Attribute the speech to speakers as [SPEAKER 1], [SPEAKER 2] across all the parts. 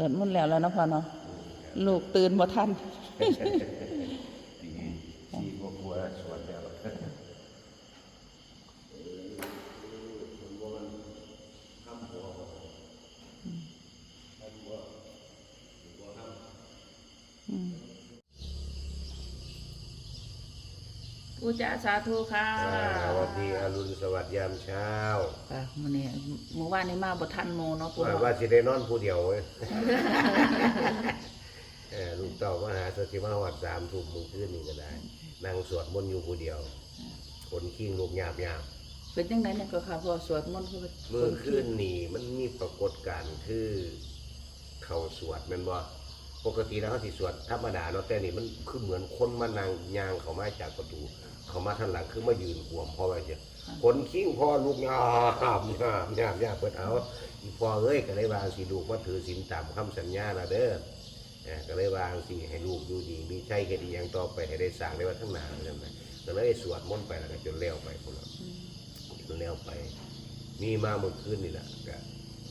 [SPEAKER 1] สวดมนต์แล้วแล้วนะพ่อเนาะลูกตื่นบ่ทัน
[SPEAKER 2] ตีสี่กว่าๆสวดแล้ว
[SPEAKER 1] อุจาสาธุค่ะ
[SPEAKER 2] สวัสดีอรุณสวัสดิ์ยามเช้า
[SPEAKER 1] ค่ะมื้อนี้เมื่อวานนี้มาบ่ทันโมเนาะปู่
[SPEAKER 2] ว่า
[SPEAKER 1] เนาะ
[SPEAKER 2] ว่าสิได้นอนผู้เดียวเว้ยเออลูกเต้ามาหาสติมาวัดสามทุ่มมื้อคืนนี่ก็ได้นั่งสวดมนต์อยู่ผู้เดียว คนขิงลูกหยาบหยาบ
[SPEAKER 1] เป็นจังไดเนี่ยก็ค่ะพ่อสวดมนต์คือ
[SPEAKER 2] เมื่อคืนนี่มันมีปรากฏการณ์คือ เขาสวดแม่นบ่ ปกติแล้วเขาสิสวดธรรมดาเนาะแต่นี่มันคือเหมือนคนมานางยางเขามาจากประตู เขามาทางหลังคือมายืนขวมพ่อไว้เจ้ะคนขิ้งพ่อลูกยาบยาบยาบยาบเปิดเอาอีพ่อเอ้ยก็เลยวางสิลูกมาถือศีลตามคำสัญญานะเด้อเออก็เลยวางสิให้ลูกอยู่ดี มีใจแค่ดีอย่างต่อไปให้ได้สร้างได้ว่าทั้งหนาใช่ไหมก็เลยสวดมนต์ไปแล้วก็จนเลี้ยวไปพุ่นละจนเลี้ยวไป มีมาเมื่อคืนนี่แหละก็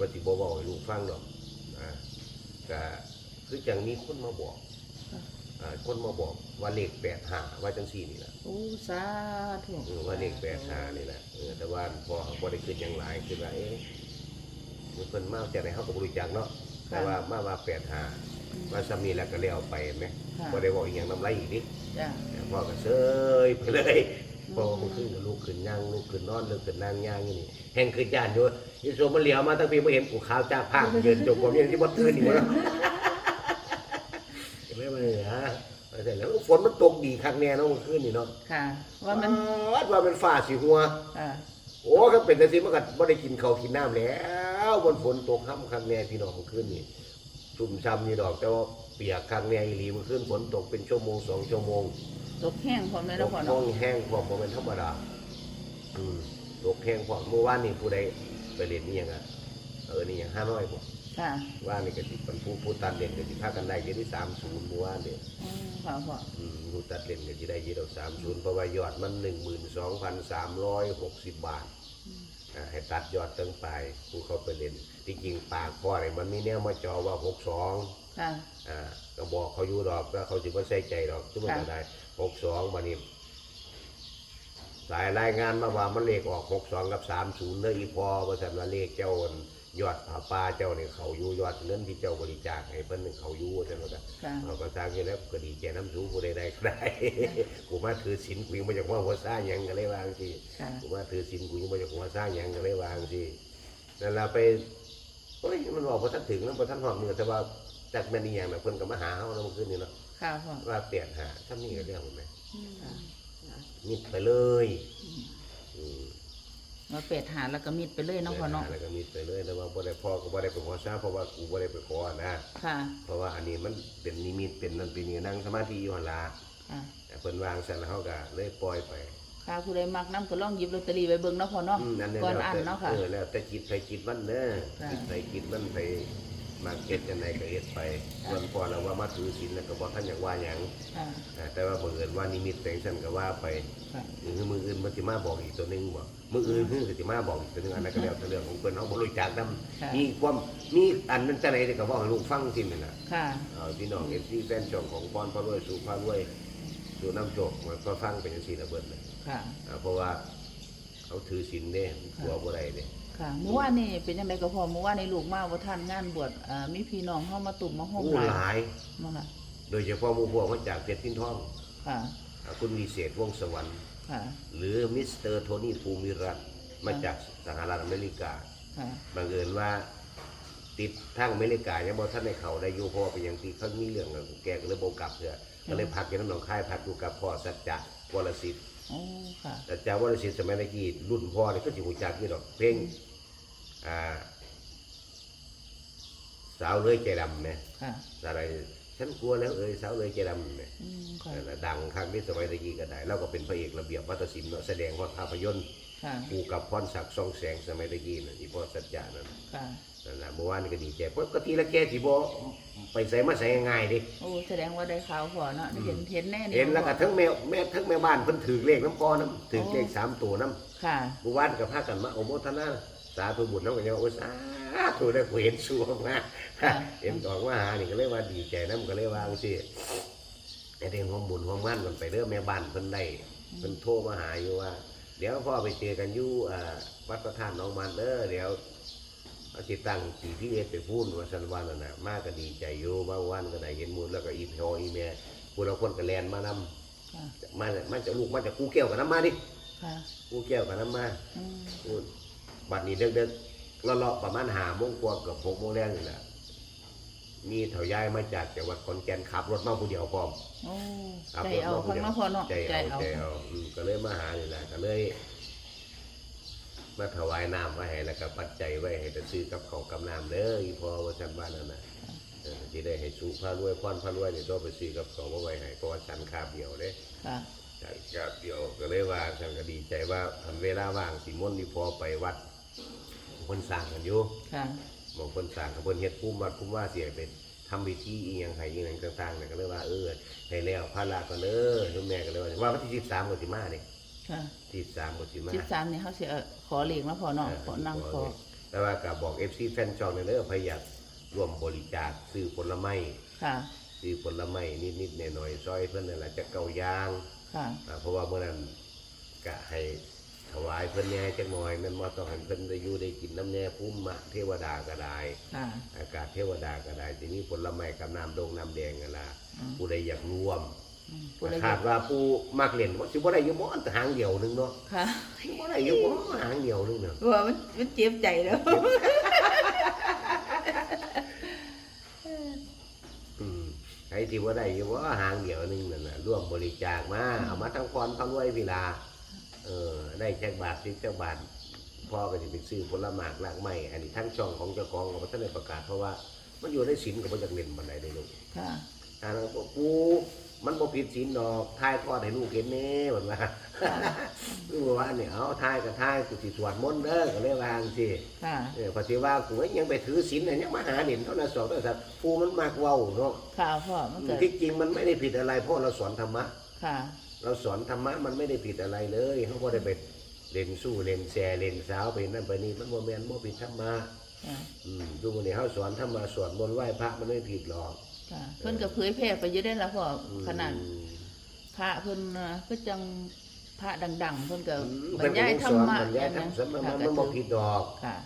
[SPEAKER 2] ว่าสิบ่บอกให้ลูกฟังดอกนะก็ คือจังมีคนมาบอกอ่าคนมาบอกว่าเลขแปดหาว่าจังสี่นี่แหละ
[SPEAKER 1] โอ้สาธุ
[SPEAKER 2] เออว่าเลขแปดหานี่แหละเออแต่ว่าพอพอได้ขึ้นอย่างหลายคือว่าเอ๊ะมีคนมาจากไหนเขาก็บริจาคเนาะแต่ว่ามาว่าแปดหาว่าสามีแล้วก็เลี้ยวไปไหม
[SPEAKER 1] ค่ะ
[SPEAKER 2] พอได้บอกอีกอย่างน้ำไรอีกนิด
[SPEAKER 1] จ้ะ
[SPEAKER 2] พ่อก็เซยไปเลยพอมันขึ้นกับลูกขึ้นย่างลูกขึ้นนอนลูกขึ้นนั่งย่างอยู่นี่แห่งขึ้นย่านอยู่ยี่โซมันเหลียวมาตั้งปีไม่เห็นกูขาวจ้าภาพเดินจงกรมยังที่บ่ตื่นอีกแล้วเห็นไหมมันเหรอเสร็จแล้ว ฝนมันตกดีคักแน่เนาะเมื่อคืนนี่เนาะ
[SPEAKER 1] ค่ะ ว่ามัน
[SPEAKER 2] วัดว่าเป็นฟ้าสีหัว
[SPEAKER 1] ค่ะ
[SPEAKER 2] โอ้ครับเป็นแต่สิมันก็บ่ได้กินข้าวกินน้ำแล้วบนฝนตกค่ำคักแน่พี่น้องเมื่อคืนนี่ชุ่มช้ำนี่ดอกแต่ว่าเปียกคักแน่อีหลีเมื่อคืนฝนตกเป็นชั่วโมงสองชั่วโมง
[SPEAKER 1] ตกแห้งพร้อมเลย
[SPEAKER 2] ต
[SPEAKER 1] นะ
[SPEAKER 2] ก
[SPEAKER 1] พ่อ
[SPEAKER 2] ห้อ
[SPEAKER 1] เนาะ
[SPEAKER 2] งแห้งพร้อมบ่เป็นธรรมดาอืมตกแห้งพร้อมเมื่อวานนี่ผู้ใดไปเรียนนี่ยังอะเออนี่ยังห้าน้อยบ่
[SPEAKER 1] ค่ะ
[SPEAKER 2] ว่านี่ก็สิเป็นผู้ผู้ตัดเล่นก็สิพากันได้เยอะที่30เมื่อวานนี่
[SPEAKER 1] อืม ค่ะพ่อ
[SPEAKER 2] อืมผู้ตัดเล่นก็สิได้เยอะดอก30เพราะว่ายอดมัน12,360บาทอ่าให้ตัดยอดตั้งไปผู้เขาไปเล่นที่จริงปากพ่อนี่มันมีแนวมาจอว่า62
[SPEAKER 1] ค่ะ
[SPEAKER 2] อ่าก็บอกเขาอยู่ดอกก็เขาสิบ่ใส่ใจดอกทุกมันก็
[SPEAKER 1] ค่ะ
[SPEAKER 2] ได้หกสองบัดนี้ สายรายงานมาว่ามันเลขออกหกสองกับสามศูนย์เด้ออีพอว่าสันว่าเลขเจ้าอั่นยอดผาป่าเจ้าเนี่ยเขาอยู่ยอดเงินที่เจ้าบริจาคให้เพิ่นนี่เขาอยู่ว่าสันว่าก็
[SPEAKER 1] ค่ะ
[SPEAKER 2] เขาก็สร้างอยู่แล้วก็ดีใจน้ำสูงผู้ใดได้ก็ได้กูมาถือศีลกูยังมาจากว่าหัวซ่าหยังก็เลยวาจั่งสิ
[SPEAKER 1] ค่ะ
[SPEAKER 2] กูมาถือศีลกูยังมาจากหัวซ่าหยังก็เลยวาจั่งสินั่นเราไปโอ้ยมันบอกพอท่านถึงแล้วพอท่านหอดมือแต่ว่าจากแม่นี่อย่างน่ะเพิ่นก็มาหาเฮาแล้วเมื่อคืนนี่เนาะ
[SPEAKER 1] ค่ะพ่อ
[SPEAKER 2] ว่าเปลี่ยนหาถ้ามีก็เรื่องมันไหม
[SPEAKER 1] ค่ะ
[SPEAKER 2] มิดไปเลยอืม
[SPEAKER 1] มาเป็ดหาแล้วก็มิดไปเลยเนาะพ่อเนาะ
[SPEAKER 2] แล้วก็มิดไปเลยแต่ว่าบ่ได้พ่อก็บ่ได้ไปขอทราบเพราะว่ากูบ่ได้ไปขอนะ
[SPEAKER 1] ค่ะ
[SPEAKER 2] เพราะว่าอันนี้มันเป็นนิมิตเป็นนั่นเป็นนี่นั่งสมาธิอยู่หั่นล่ะ
[SPEAKER 1] ค่ะ
[SPEAKER 2] แต่เพิ่นวางเสร็จแล้วเฮาก็เลยปล่อยไป
[SPEAKER 1] ค่ะผู้ใดมักน้ำก็ลองหยิบลอตเตอรี่ไว้เบิ่งเนาะพ่อเนาะ
[SPEAKER 2] อืมนั่นเนี่ย
[SPEAKER 1] ก่อน
[SPEAKER 2] แล้ว
[SPEAKER 1] อ่าน
[SPEAKER 2] แต่
[SPEAKER 1] เนาะค่ะ
[SPEAKER 2] เออแล้วแต่จิตใครจิตมันเด้อ
[SPEAKER 1] ค่ะ
[SPEAKER 2] จิตใครจิตมันไป มาเก็ตจังไดก็เฮ็ดไปส่วนพอเราว่ามาถือศีลแล้วก็บ่ทันอยากว่าหยัง
[SPEAKER 1] ค่ะ
[SPEAKER 2] อ่าแต่ว่าบังเอิญว่านิมิตแต่งซั่นก็ว่าไป
[SPEAKER 1] ค่ะ
[SPEAKER 2] คือมืออื่นมันสิมาบอกอีกตัวหนึงบ่มืออื่นคือสิมาบอกอีกตัวหนึงอันนั้นก็แล้วแต่เรื่องของเพิ่นเฮาบ่รู้จักนํ
[SPEAKER 1] ค่ะ
[SPEAKER 2] มีความมีอันนั้นจังได๋ก็บอกให้ลูกฟังซินั่นน่ะ
[SPEAKER 1] ค่ะ
[SPEAKER 2] เอาพี่น้อง FC แฟนช่องของพรพระรวยสู่พระรวยสู่น้ำโจกมันก็ฟังเป็นจังซี่ระเบิดเลย
[SPEAKER 1] ค่ะ
[SPEAKER 2] อ่าเพราะว่าเขาถือศีลเด้กลัวบ่ได้เด้
[SPEAKER 1] ค่ะเมื่อวานนี่เป็นยังไงก็พอเมื่อวานในลูกมาว่าท่านงานบวชอ่ามีพี่น้องเข้ามาตุ่มมาห้อม
[SPEAKER 2] ผู้
[SPEAKER 1] หลาย
[SPEAKER 2] หลาย
[SPEAKER 1] มาค่ะ
[SPEAKER 2] โดยเฉพาะหมู่พวกมาจากเพชรพินทอง
[SPEAKER 1] ค่ะ
[SPEAKER 2] อ่าคุณวิเศษวงศ์สวรรค์
[SPEAKER 1] ค่ะ
[SPEAKER 2] หรือมิสเตอร์โทนี่ภูมิรัตน์มาจากสหรัฐอเมริกา
[SPEAKER 1] ค่ะ
[SPEAKER 2] บังเอิญว่าติดทางอเมริกายังบ่ท่านในเขาได้อยู่เพราะว่าเป็นอย่างที่เขามีเรื่องกับแกก็เลยบ่กลับเถอะก็เลยพักอยู่น้ำหนองคายพักอยู่กับพ่อสัจจะวรสิทธิ์
[SPEAKER 1] โอ้ ค่ะ
[SPEAKER 2] สัจจะวรสิทธิ์สมัยตะกี้รุ่นพ่อนี่ก็สิหูจักนี่ดอกเพลง อ่า สาวเลยใจดำเนี่ย
[SPEAKER 1] ค่ะ
[SPEAKER 2] อะไรฉันกลัวแล้วเอ้ยสาวเลยใจดำเนี่ย
[SPEAKER 1] อืมค่ะ
[SPEAKER 2] นั่นน่ะดังครั้งที่สมัยตะกี้ก็ได้แล้วก็เป็นพระเอกระเบียบวัฒนศิลป์เนาะแสดงว่าภาพยนตร์
[SPEAKER 1] ค่ะ
[SPEAKER 2] คู่กับพรศักดิ์ทรงแสงสมัยตะกี้น่ะที่พ่อสัจจะนั่น
[SPEAKER 1] ค่ะ
[SPEAKER 2] นั่นแหละเมื่อวานนก็ดีใจเพราะก็ทีละแกสิบ่ไปใส่มาใส่ง่ายๆดิ
[SPEAKER 1] โอ้แสดงว่าได้ข่าวพอเนาะได้เห็นเห็นแน่
[SPEAKER 2] เห็นแล้วก็ทั้งแมวแม่ทั้งแม่บ้านเพิ่นถือเลขน้ำพอน้ำถือเลขสามตัวน้
[SPEAKER 1] ค่ะำ
[SPEAKER 2] เมื่อวานก็พากันมาโอโมทนา สาธุบุญน้ำกันยังว่าโอ้ยสาธุได้กูเห็นชัวมา
[SPEAKER 1] ค่ะ
[SPEAKER 2] เอ็มออกมาหานี่ก็เลยว่าดีใจนำก็เลยว่าจังซี่ไอ้เรื่องของบุญของมันมันไปเด้อแม่บ้านเพิ่นได้เพิ่นโทรมาหาอยู่ว่า เดี๋ยวพ่อไปเจอกันอยู่อ่าวัดพระธาตุหนองมันเด้อเดี๋ยวเอาสิตั้งปีที่เอ็ดไปพูนว่าสันวันนั่นน่ะมาก็ดีใจอยู่บางวันก็ได้เห็นมูลแล้วก็อีพออีแม่ผู้ละคนก็แลนมานำ
[SPEAKER 1] ค่ะ
[SPEAKER 2] มามาจากลูกมาจากกูแก้วกับน้ำมาดิ
[SPEAKER 1] ค่ะ
[SPEAKER 2] กูแก้วกับน้ำมา
[SPEAKER 1] อืม
[SPEAKER 2] พูด บัดนี้เด็กๆเลาะๆประมาณหาโมงกว่าเกับหกโมงแรกนี่แหละมีเถาย้ายมาจากจังหวัดขอนแก่นขับรถมาผู้เดียวพร้อม
[SPEAKER 1] โอ้
[SPEAKER 2] ขับ
[SPEAKER 1] ใจ
[SPEAKER 2] รถ
[SPEAKER 1] เอา
[SPEAKER 2] มา
[SPEAKER 1] ฟั
[SPEAKER 2] ผู้
[SPEAKER 1] ง
[SPEAKER 2] เดียว
[SPEAKER 1] มาพอเนาะ
[SPEAKER 2] ใจ
[SPEAKER 1] ใจ
[SPEAKER 2] เอา
[SPEAKER 1] เอา
[SPEAKER 2] ใจเอาอืมก็เลยมาหานี่แหละก็เลย มาถวายน้ำไว้ให้แล้วก็ปัจจัยไว้ให้ไปซื้อกับเขาวกับน้ำเด้ออีพอว่าฉันบ้านนั่นน่ะเออที่ได้ให้สู้พระรวยพรพระรวยนี่ต้องไปซื้อกับเขาวมาไว้ให้เพราะว่าฉันคาบเดียวเด้
[SPEAKER 1] ค่ะ
[SPEAKER 2] ใช่ครับเดี๋ยวก็เลยว่าฉันก็ดีใจว่าทันเวลาว่างสิมนต์นี่พอไปวัด คนสร้างกันอยู่
[SPEAKER 1] ค่ะ
[SPEAKER 2] บางคนสร้างกับคนเฮ็ดภูมิวัดภูมิว่าเสียไปทำพิธีอีหยังไห้อีหยังต่างๆเนี่ยก็เลยว่าเออให้แล้วพระลาก็เลยทุกแม่ก็เลยว่าว่าวันที่สิบสามก็สิมาเนี่ย
[SPEAKER 1] ค่ะ
[SPEAKER 2] ที่สามก็สิมา
[SPEAKER 1] สิบสามนี่เขาสิเอาขอเหล็กมาพอเนาะขอนั่งขอ
[SPEAKER 2] แต่ว่าก็บอกเอฟซีแฟนช่องเนี่ยเด้อพยายามร่วมบริจาคซื้อผลไม้
[SPEAKER 1] ค่ะ
[SPEAKER 2] ซื้อผลไม้นิดๆหน่อยๆซอยเพิ่นนั่นแหละจะเก่ายาง
[SPEAKER 1] ค่ะ
[SPEAKER 2] อ่าเพราะว่าเมื่อนั้นกะให้ ถวายเพิ่นแหน่จักหน่อยแมันมาต้องให้เพิ่นได้อยู่ได้กินน้ำแหน่ภูมิมะเทวดาก็ได้
[SPEAKER 1] ค่ะ
[SPEAKER 2] อากาศเทวดาก็ได้ทีนี้ผลไม้กับน้ำดงน้ำแดงกันละ
[SPEAKER 1] อืม
[SPEAKER 2] ผู้ใดอยากร่วม
[SPEAKER 1] อืมผู้ใดอ
[SPEAKER 2] คายาด
[SPEAKER 1] ก
[SPEAKER 2] ว่าผู้มักเล่นว่าสิบ่ได้อยู่บ่อันหางเดียวหนึงเนาะ
[SPEAKER 1] ค่ะ
[SPEAKER 2] บ่ได้อยู่บ่หางเดียวหนึงเนาะ
[SPEAKER 1] ว่ามันมันเจ็บใจแล้ว
[SPEAKER 2] อืมไอ้ที่บ่ได้อยู่บ่หางเดียวหนึงนั่นน่ะร่วมบริจาคมาเอามาทั้งพรทั้งรวยเวลา เออได้จักบาทสิจักบาทพ่อก็จะไปซื้อผลไม้หลากไม้อันนี้ทั้งช่องของเจ้าของก็บ่ทันได้ประกาศเพราะว่ามันอยู่ในศีลก็บ่อยากเล่นปานใดเด้ลูก
[SPEAKER 1] ค่ะ
[SPEAKER 2] อ่าแล้วก็กูมันบ่ผิดศีลดอกทายทอดให้ลูกเห็นแน่เหมือนว่าลูกว่าเนี่ยเอาทายก็ทายกูสิสวดมนต์เด้อก็เลยว่าจังซี่
[SPEAKER 1] ค่ะ
[SPEAKER 2] เออปฏิว่ากูยังไปถือศีลน่ะยังมาหาเด่นเท่านั้นสองเท่านั้นกูมันมากเว้าเนาะ
[SPEAKER 1] ค่ะพ่อมันเกิด
[SPEAKER 2] ที่จริงมันไม่ได้ผิดอะไรเพราะเราสอนธรรมะ
[SPEAKER 1] ค่ะ
[SPEAKER 2] เราสอนธรรมะมันไม่ได้ผิดอะไรเลยเขาบ่ได้ไปเล่นสู้เล่นแซ่เล่นสาวไปนั่นไปนี่มันบ่แม่นบ่ผิดธรรมะ
[SPEAKER 1] ค่ะ
[SPEAKER 2] อืมดูมื้อนี้เฮาสอนธรรมะสวดมนต์ไหว้พระมันไม่ผิดหรอก
[SPEAKER 1] ค่ะเพิ่นก็เผยแพร่ไปเยอะได้แล้วพ่อ
[SPEAKER 2] อืม
[SPEAKER 1] ขนาดพระเพิ่นน่ะก็จังพระดัง ๆ เพิ่นก็
[SPEAKER 2] อืม
[SPEAKER 1] บรรยายธรรมะ
[SPEAKER 2] บรรยายธรรมะ
[SPEAKER 1] อย่าง
[SPEAKER 2] มัน
[SPEAKER 1] ค่ะ
[SPEAKER 2] มันบ่ผิดดอก
[SPEAKER 1] ค่ะ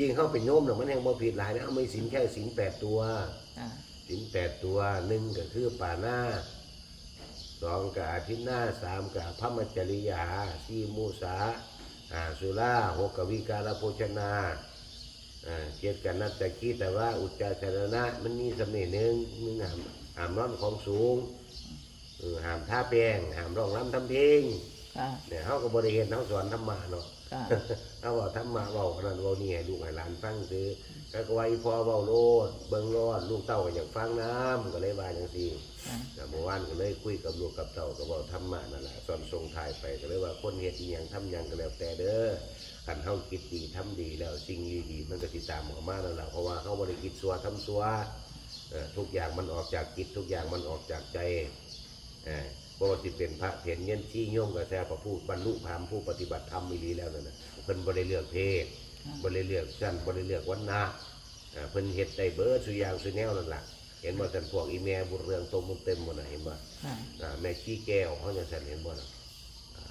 [SPEAKER 2] ยิ่งเข้าเป็นโยมเนี่ยมันยังบ่ผิดหลายนะเอาไม่สินแค่สินแปดตัว
[SPEAKER 1] ค่ะ
[SPEAKER 2] สินแปดตัวหนึ่งก็คือป่าหน้า สองกับอาทิตย์หน้าสามกับพระมัจจริยาสี่มุสาอ่าสุราหกกับวิการโภชนาอ่าเจ็ดกับนัตตะคีแต่ว่าอุจจาชรณะมันมีสำเนียงหนึ่งหนึ่งห้ามห้ามร้อนของสูงเออห้ามท่าแป้งห้ามร้องรำทำเพลง
[SPEAKER 1] ค่ะ
[SPEAKER 2] เนี่ยเขาก็บริเวณเขาสอนธรรมะเนาะ
[SPEAKER 1] ค่ะ
[SPEAKER 2] เอาว่าธรรมะเว้าขนาดเว้านี่ให้ลูกให้หลานฟังซื้อแล้วก็ว่าอีพ่อเว้าโลดเบิ่งโลดลูกเต้าก็อยากฟังน้ำก็เลยว่าจังซี่
[SPEAKER 1] ค่ะ
[SPEAKER 2] แต่เมื่อวานก็เลยคุยกับลูกกับเต้าก็เว้าธรรมะนั่นแหละสอนทรงทายไปก็เลยว่าคนเฮ็ดอีหยังทำหยังก็แล้วแต่เด้อคันเฮาคิดดีทำดีแล้วสิ่งดีๆมันก็สิตามออกมานั่นแหละเพราะว่าเฮาบ่ได้คิดซัวทำซัวเอ่อทุกอย่างมันออกจากจิตทุกอย่างมันออกจากใจเอ่อบ่ว่าสิเป็นพระเถรเย็นที่โยมก็แท้พระผู้บรรลุธรรมผู้ปฏิบัติธรรมอีหลีแล้วนั่นน่ะเพิ่นบ่ได้เลือกเพศบริเลือกชั้นบริเลือกวันนาอ่าเพิ่นเฮ็ดได้เบิดสุอย่างสุแนวนั่นล่ะ เห็นบ่ท่านพวกอีแม่บุญเรืองโตมุนเต็มหมดน่ะเห็นบ่
[SPEAKER 1] ค่ะ
[SPEAKER 2] อ่าแม่ขี้แก้วเขาจังซั่นเห็นบ่น่ะอ่า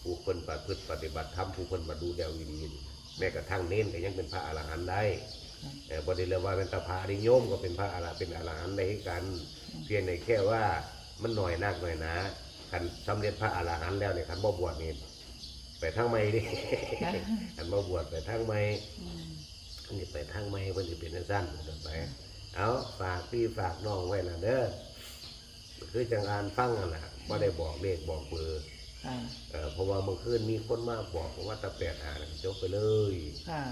[SPEAKER 2] ผู้เพิ่นประพฤติปฏิบัติธรรมผู้เพิ่นมาดูแลวิธีนี่แม้กระทั่งเน้นก็ยังเป็นพระอรหันต์ได้เออบ่ได้เรียกว่าเป็นตาพานิยมก็เป็นพระอรหันต์เป็นอรหันต์ได้คือกัน เพียงแต่แค่ว่ามันหน่อยนักหน่อยหนาคันสำเร็จพระอรหันต์แล้วเนี่ยคันบ่บวชนี่ไปทางใหม่ดิ คันบ่บวชไปทางใหม่
[SPEAKER 1] อืม
[SPEAKER 2] มันจะไปทางไม่มันจะเป็นจั่งสั้นต่อไป เอาฝากพี่ฝากน้องไว้ละเด้อคือจังอ่านฟังนั่นแหละไม่ได้บอกเลขบอกเบอร์
[SPEAKER 1] ค่ะ
[SPEAKER 2] เอ่อเพราะว่าเมื่อคืนมีคนมาบอกว่าตะแปดหาแล้วก็จบไปเลย
[SPEAKER 1] ค่ะ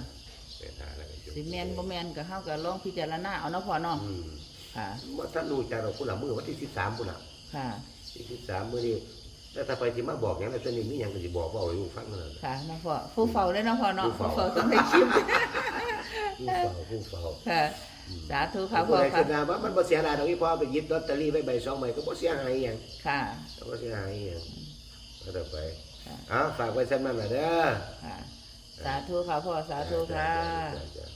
[SPEAKER 2] แปดหาแล้วก็จบ
[SPEAKER 1] สิแม่นบ่แม่นก็เฮาก็ลองพิจารณาเอาเนาะพ่อเนาะ
[SPEAKER 2] อืม
[SPEAKER 1] ค่ะ
[SPEAKER 2] ว่าท่านรู้จักเราคุณละมือวันที่สิบสามคุณละ
[SPEAKER 1] ค่ะ
[SPEAKER 2] ที่สิบสามมือนี้แล้วถ้าไปที่มาบอกอย่างนั้นตอนนี้มีอย่างก็จะบอกว่าเอาให้ลูกฟังนั่นแหละ
[SPEAKER 1] ค่ะเนาะพ่อผู้เฝ้าเลยเนาะพ่อเนาะ
[SPEAKER 2] ผู้
[SPEAKER 1] ผู้
[SPEAKER 2] เฝ้า
[SPEAKER 1] เฝ้าต้องให้คลิป
[SPEAKER 2] ผู้เฝ้าผู้เฝ้า
[SPEAKER 1] ค่ะ สาธุค่ะ
[SPEAKER 2] ผู้
[SPEAKER 1] พ่อ
[SPEAKER 2] ใด
[SPEAKER 1] ค่ะ
[SPEAKER 2] ขึ้นมาว่ามันบ่เสียดายดอกอีพ่อไปหยิบลอตเตอรี่ไว้ใบสองใบก็บ่เสียหายอหย่าง
[SPEAKER 1] ค่ะ
[SPEAKER 2] ก็เสียหายอหย่างก็ต่อไป
[SPEAKER 1] ค่ะ
[SPEAKER 2] เอาฝากไว้สักนั่นแหละเด้อ
[SPEAKER 1] ค่ะ สาธุค่ะพ่อสาธุค่ะ
[SPEAKER 2] จ้าจ้าจ้า